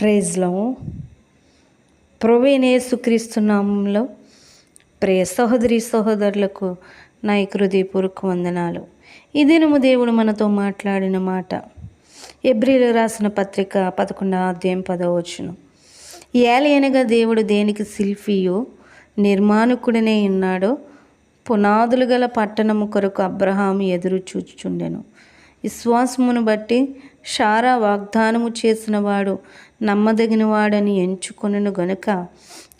ప్రైజ్లో ప్రవీణేసుక్రీస్తునామంలో ప్రియ సహోదరి సహోదరులకు నా హృదయపూర్వక వందనాలు. ఈ దినము దేవుడు మనతో మాట్లాడిన మాట ఎబ్రిలో రాసిన పత్రిక పదకొండవ అధ్యాయం పదవచ్చును ఏలయనగా దేవుడు దేనికి శిల్పియో నిర్మాణకుడనే ఉన్నాడో పునాదులు గల పట్టణము కొరకు అబ్రహాము ఎదురు చూచుచుండెను. విశ్వాసమును బట్టి షారా వాగ్దానము చేసినవాడు నమ్మదగినవాడని ఎంచుకొనను గనుక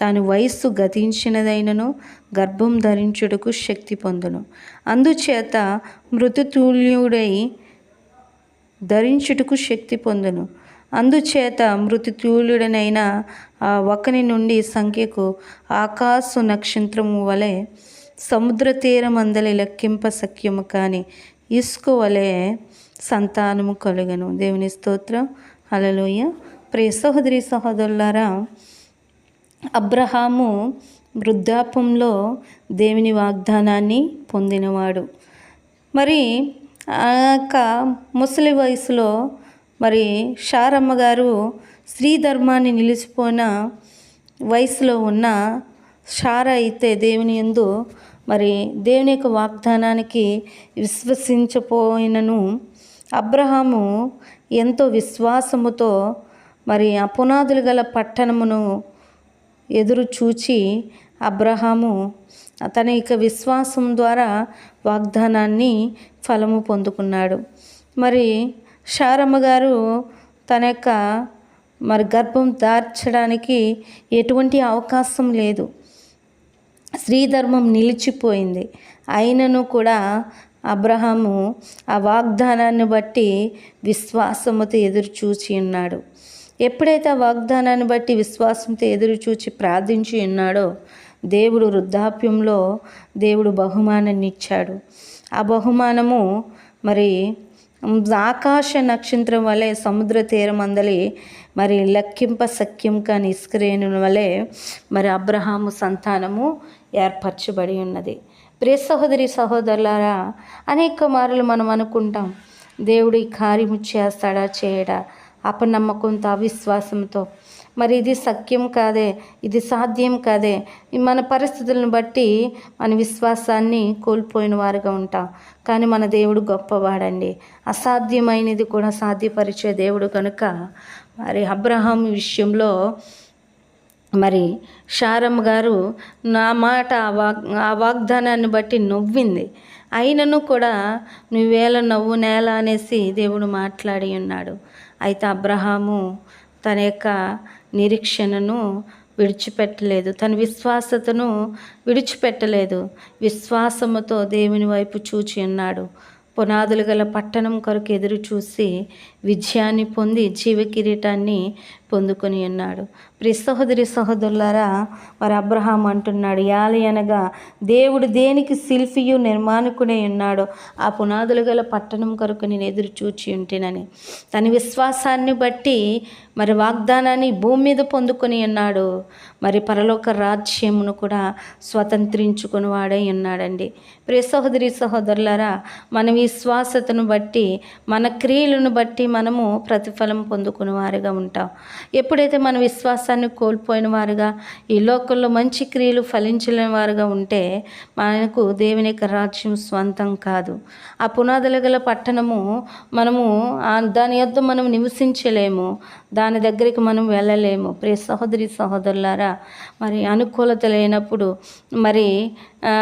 తాను వయస్సు గతించినదైనను గర్భం ధరించుటకు శక్తి పొందును. అందుచేత మృతుతుల్యుడై ధరించుటకు శక్తి పొందును. అందుచేత మృతుతుల్యుడనైన ఆ ఒకని నుండి సంఖ్యకు ఆకాశ నక్షత్రము వలె సముద్ర తీరమందలి లెక్కింప సఖ్యము కాని ఇసుక వలె సంతానము కలుగను. దేవుని స్తోత్రం. అలలోయ ప్రియ సహోదరి సహోదరులారా అబ్రహాము వృద్ధాపంలో దేవుని వాగ్దానాన్ని పొందినవాడు. మరి ఆ యొక్క ముసలి వయసులో మరి షారమ్మ గారు స్త్రీ ధర్మాన్ని నిలిచిపోయిన వయసులో ఉన్న షార అయితే దేవుని ఎందు మరి దేవుని యొక్క వాగ్దానానికి విశ్వసించపోయినను అబ్రహాము ఎంతో విశ్వాసముతో మరి ఆ పునాదులు గల పట్టణమును ఎదురు చూచి అబ్రహాము తన యొక్క విశ్వాసం ద్వారా వాగ్దానాన్ని ఫలము పొందుకున్నాడు. మరి షారమ్మ గారు తన యొక్క మరి గర్భం దార్చడానికి ఎటువంటి అవకాశం లేదు. స్త్రీధర్మం నిలిచిపోయింది. అయినను కూడా అబ్రహాము ఆ వాగ్దానాన్ని బట్టి విశ్వాసముతో ఎదురు చూచి ఉన్నాడు. ఎప్పుడైతే ఆ వాగ్దానాన్ని బట్టి విశ్వాసంతో ఎదురు చూచి ప్రార్థించి ఉన్నాడో దేవుడు వృద్ధాప్యంలో దేవుడు బహుమానాన్ని ఇచ్చాడు ఆ బహుమానము మరి ఆకాశ నక్షత్రం వలె సముద్ర తీరం అందలి మరి లెక్కింప సఖ్యం కాని ఇస్క్రేణుల వలె మరి అబ్రహాము సంతానము ఏర్పరచబడి ఉన్నది. ప్రియ సహోదరి సహోదరులారా అనేక మార్లు మనం అనుకుంటాం దేవుడు ఈ కార్యము చేస్తాడా చేయడా? అపనమ్మకంతో అవిశ్వాసంతో మరి ఇది సత్యం కాదే ఇది సాధ్యం కాదే. మన పరిస్థితులను బట్టి మన విశ్వాసాన్ని కోల్పోయిన వారుగా ఉంటాం. కానీ మన దేవుడు గొప్పవాడండి. అసాధ్యమైనది కూడా సాధ్యపరిచే దేవుడు కనుక మరి అబ్రహాం విషయంలో మరి షారమ్మ గారు నా మాట ఆ వాగ్ ఆ వాగ్దానాన్ని బట్టి నవ్వింది. అయినను కూడా నువ్వేళ నవ్వు నేల అనేసి దేవుడు మాట్లాడి ఉన్నాడు. అయితే అబ్రహాము తన యొక్క నిరీక్షణను విడిచిపెట్టలేదు. తన విశ్వాసతను విడిచిపెట్టలేదు. విశ్వాసముతో దేవుని వైపు చూచి ఉన్నాడు. పునాదులు గల పట్టణం కొరకు ఎదురు చూసి విజయాన్ని పొంది జీవ కిరీటాన్ని పొందుకొని ఉన్నాడు. ప్రి సహోదరి సహోదరులారా మరి అబ్రహాం అంటున్నాడు యాలి అనగా దేవుడు దేనికి శిల్పియు నిర్మాణకునే ఉన్నాడో ఆ పునాదులు గల పట్టణం కొరకు నేను ఎదురు చూచి ఉంటేనని. తన విశ్వాసాన్ని బట్టి మరి వాగ్దానాన్ని భూమి మీద పొందుకొని ఉన్నాడు. మరి పరలోక రాజ్యమును కూడా స్వతంత్రించుకుని వాడై ఉన్నాడండి. ప్రియ సహోదరి సహోదరులారా మన విశ్వాసతను బట్టి మన క్రియలను బట్టి మనము ప్రతిఫలం పొందుకునే వారిగా ఉంటాం. ఎప్పుడైతే మన విశ్వాసాన్ని కోల్పోయిన వారుగా ఈ లోకంలో మంచి క్రియలు ఫలించలేని వారుగా ఉంటే మనకు దేవుని యొక్క రాజ్యం స్వంతం కాదు. ఆ పునాదుల గల పట్టణము మనము దాని యొద్ద మనం నివసించలేము. దాని దగ్గరికి మనం వెళ్ళలేము. ప్రియ సహోదరి సహోదరులారా మరి అనుకూలత లేనప్పుడు మరి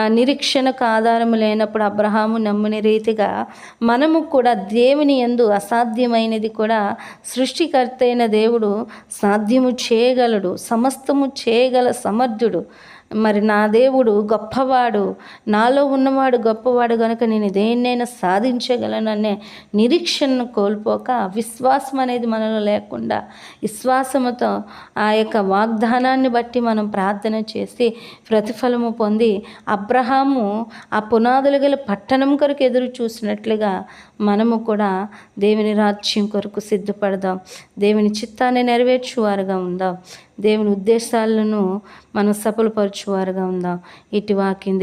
నిరీక్షణకు ఆధారము లేనప్పుడు అబ్రహాము నమ్ముని రీతిగా మనము కూడా దేవుని ఎందు అసాధ్యమైనది కూడా సృష్టికర్త అయిన దేవుడు సాధ్యము చేయగలడు సమస్తము చేయగల సమర్థుడు. మరి నా దేవుడు గొప్పవాడు. నాలో ఉన్నవాడు గొప్పవాడు కనుక నేను దేన్నైనా సాధించగలననే నిరీక్షణను కోల్పోక విశ్వాసం అనేది మనలో లేకుండా విశ్వాసముతో ఆ యొక్క వాగ్దానాన్ని బట్టి మనం ప్రార్థన చేసి ప్రతిఫలము పొంది అబ్రహాము ఆ పునాదులు గల పట్టణం కొరకు ఎదురు చూసినట్లుగా మనము కూడా దేవుని రాజ్యం కొరకు సిద్ధపడదాం. దేవుని చిత్తాన్ని నెరవేర్చువారుగా ఉందాం. దేవుని ఉద్దేశాలను మనం సఫలపరచువారుగా ఉందాం. ఇటు వాకింది